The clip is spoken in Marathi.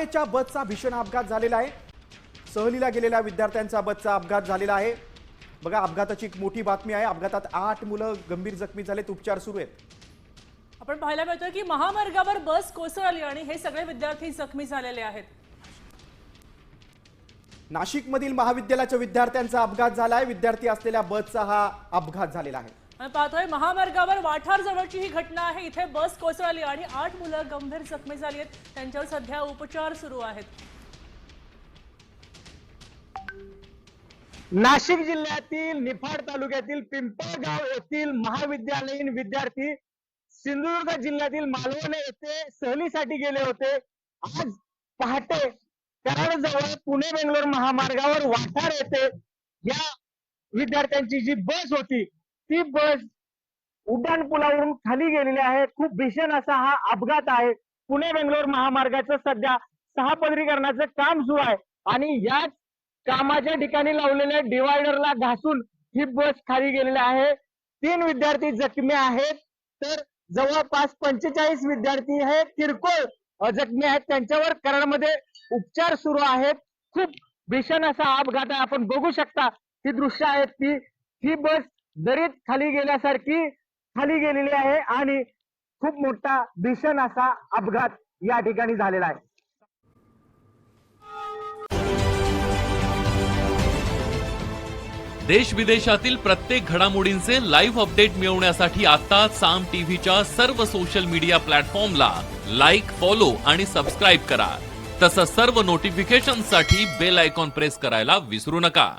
शाळेच्या बसचा भीषण अपघात झालेला आहे. सहलीला गेलेल्या विद्यार्थ्यांचा बसचा अपघात झालेला आहे. बघा अपघाताची एक मोठी बातमी आहे. अपघातात आठ मुलं गंभीर जखमी झालेत. उपचार सुरू आहेत. आपण पाहायला मिळतोय की महामार्गावर बस कोसळली आणि हे सगळे विद्यार्थी जखमी झालेले आहेत. नाशिकमधील महाविद्यालयाच्या विद्यार्थ्यांचा अपघात झालाय. विद्यार्थी असलेल्या बसचा हा अपघात झालेला आहे. पाहतोय महामार्गावर वाठार जवळची ही घटना आहे. इथे बस कोसळली आणि आठ मुलं गंभीर जखमी झाली आहेत. त्यांच्यावर सध्या उपचार सुरू आहेत. नाशिक जिल्ह्यातील निफाड तालुक्यातील पिंपळगाव येथील महाविद्यालयीन विद्यार्थी सिंधुदुर्ग जिल्ह्यातील मालवणे येथे सहलीसाठी गेले होते. आज पहाटे कराडजवळ पुणे बेंगलोर महामार्गावर वाठार येथे या विद्यार्थ्यांची जी बस होती ती बस उड्डाण पुलावरून खाली गेलेली आहे. खूप भीषण असा हा अपघात आहे. पुणे बेंगलोर महामार्गाचं सध्या सहापदरीकरणाचं काम सुरू आहे. आणि याच कामाच्या ठिकाणी लावलेल्या डिवायडरला घासून ही बस खाली गेलेली आहे. तीन विद्यार्थी जखमी आहेत. तर जवळपास पंचेचाळीस विद्यार्थी हे किरकोळ जखमी आहेत. त्यांच्यावर कराडमध्ये उपचार सुरू आहेत. खूप भीषण असा अपघात आहे. आपण बघू शकता ही दृश्य आहेत की ही बस दरीत खाली गेल्यासारखी खाली गेलेली आहे आणि खूप मोठा भीषण असा अपघात या ठिकाणी झालेला आहे. देश विदेशातील प्रत्येक घडामोडींचे लाईव्ह अपडेट मिळवण्यासाठी आता साम टीव्हीच्या सर्व सोशल मीडिया प्लॅटफॉर्मला लाईक फॉलो आणि सबस्क्राईब करा. तसंच सर्व नोटिफिकेशनसाठी बेल आयकॉन प्रेस करायला विसरू नका.